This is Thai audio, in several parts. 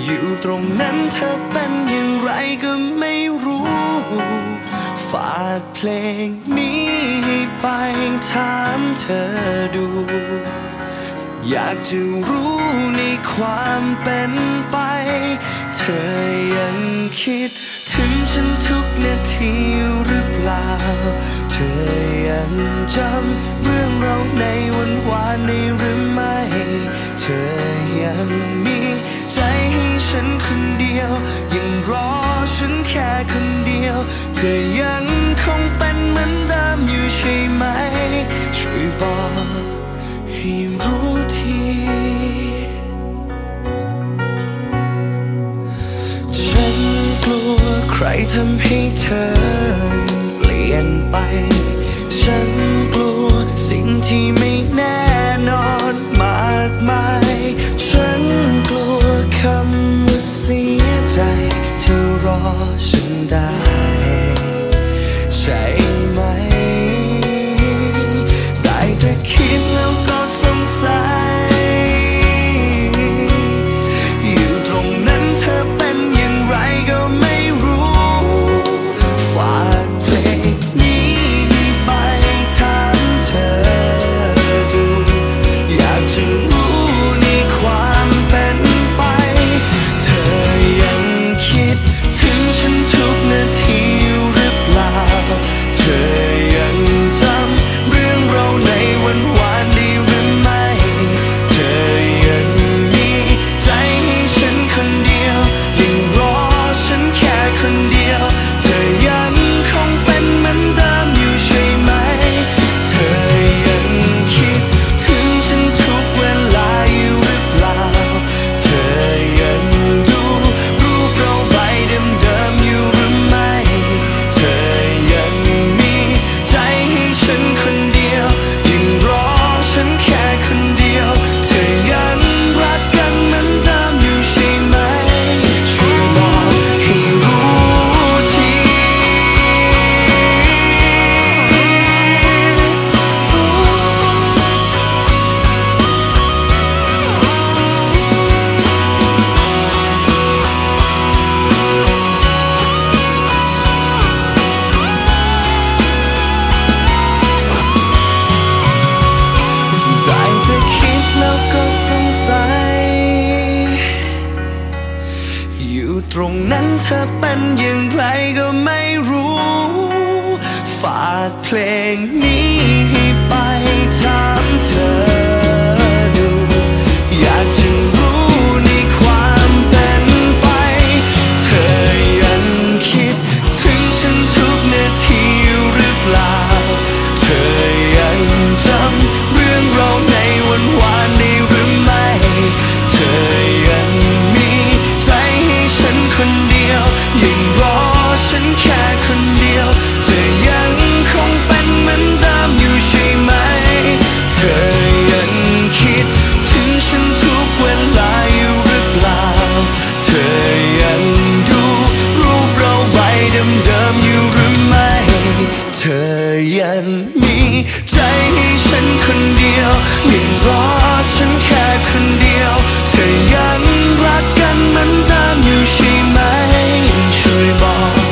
อยู่ตรงนั้นเธอเป็นอย่างไรก็ไม่รู้ ฝากเพลงนี้ไปถามเธอดู อยากจะรู้ในความเป็นไป เธอยังคิดถึงฉันทุกนาทีหรือเปล่า อยังจำเรื่องเราในวันวานนี้หรือไม่ เธอยังมีใจให้ฉันคนเดียว ยังรอฉันแค่คนเดียว เธอยังคงเป็นเหมือนเดิมอยู่ใช่ไหม ช่วยบอกให้รู้ทีฉันกลัวใครทำให้เธอ ยนไป ฉันกลัวสิ่งที่ไม่แน่นอน ตรงนั้นเธอเป็นอย่างไรก็ไม่รู้ ฝากเพลงนี้ให้ไปถามเธอดู อยากจะ มีใจให้ฉันคนเดียวยังรอฉันแค่คนเดียว เธอยังรักกันเหมือนเดิมอยู่ใช่ไหมช่วยบอก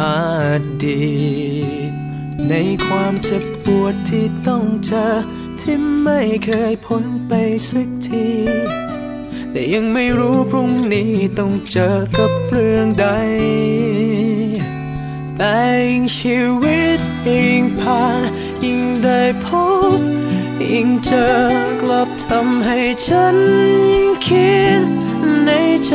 อดีต ในความเจ็บปวดที่ต้องเจอ ที่ไม่เคยพ้นไปสักที แต่ยังไม่รู้พรุ่งนี้ต้องเจอกับเรื่องใดแต่ยิ่งชีวิตยิ่งผ่านยิ่งได้พบยิ่งเจอกลับทำให้ฉันยิ่งคิดในใจ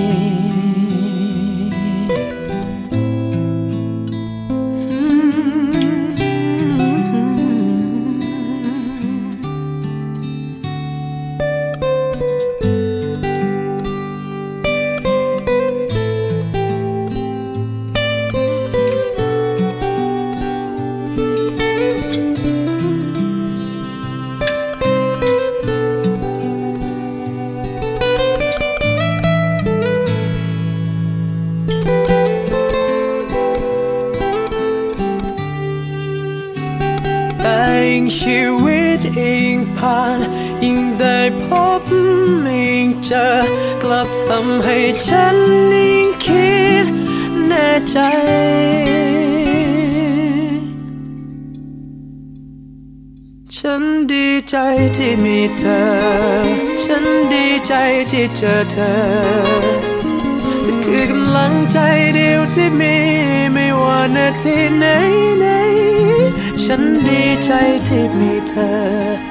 พบยิ่งเจอกลับทำให้ฉันยิ่งคิดแน่ใจฉันดีใจที่มีเธอ ฉันดีใจที่เจอเธอเธอคือกำลังใจเดียวที่มี ไม่ว่านาทีไหนไหนๆฉันดีใจที่มีเธอ